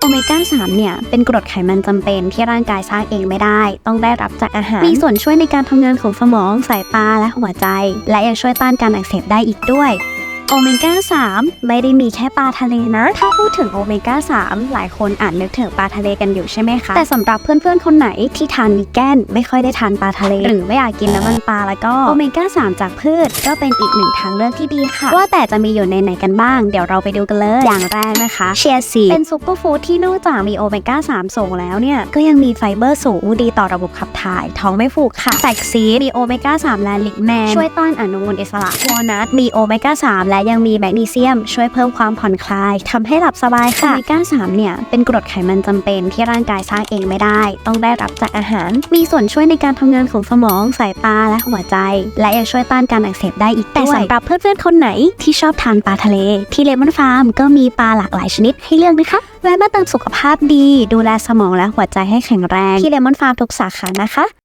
โอเมก้า 3 เนี่ย เป็นกรดไขมันจำเป็นที่ร่างกายสร้างเองไม่ได้ ต้องได้รับจากอาหาร มีส่วนช่วยในการทำงานของสมอง สายตา และหัวใจ และยังช่วยต้านการอักเสบได้อีกด้วย โอเมก้า 3 ไม่ได้มีแค่ปลาทะเลนะ ถ้าพูดถึงโอเมก้า 3 หลายคนอาจนึกถึงปลาทะเลกันอยู่ใช่ไหมคะ แต่สำหรับเพื่อนๆ คนไหนที่ทานวีแกนไม่ค่อยได้ทานปลาทะเล หรือไม่อยากกินน้ำมันปลาแล้วก็โอเมก้า 3 จากพืช ก็เป็นอีกหนึ่งทางเลือกที่ดีค่ะ ว่าแต่จะมีอยู่ในไหนกันบ้าง เดี๋ยวเราไปดูกันเลย อย่างแรกนะคะเชียร์ซีเป็นซุปเปอร์ฟู้ดที่นอกจากมีโอเมก้า 3 สูงแล้วเนี่ย ก็ยังมีไฟเบอร์สูงดีต่อระบบขับถ่าย ท้องไม่ผูกค่ะแฟกซีมีโอเมก้า 3 และลิกแมนช่วยต้านอนุมูลอิสระวอลนัทมีโอเมก้า 3 และยังมีแมกนีเซียมช่วยเพิ่มความผ่อนคลายทำให้หลับสบายค่ะโอเมก้า3เนี่ยเป็นกรดไขมันจำเป็นที่ร่างกายสร้างเองไม่ได้ ต้องได้รับจากอาหาร มีส่วนช่วยในการทำงานของสมองสายตาและหัวใจ และยังช่วยต้านการอักเสบได้อีกด้วยแต่สำหรับเพื่อนๆคนไหนที่ชอบทานปลาทะเล ที่เลมอนฟาร์มก็มีปลาหลากหลายชนิดให้เลือกนะคะแวะมาเติมสุขภาพดี ดูแลสมองและหัวใจให้แข็งแรง ที่เลมอนฟาร์มทุกสาขานะคะ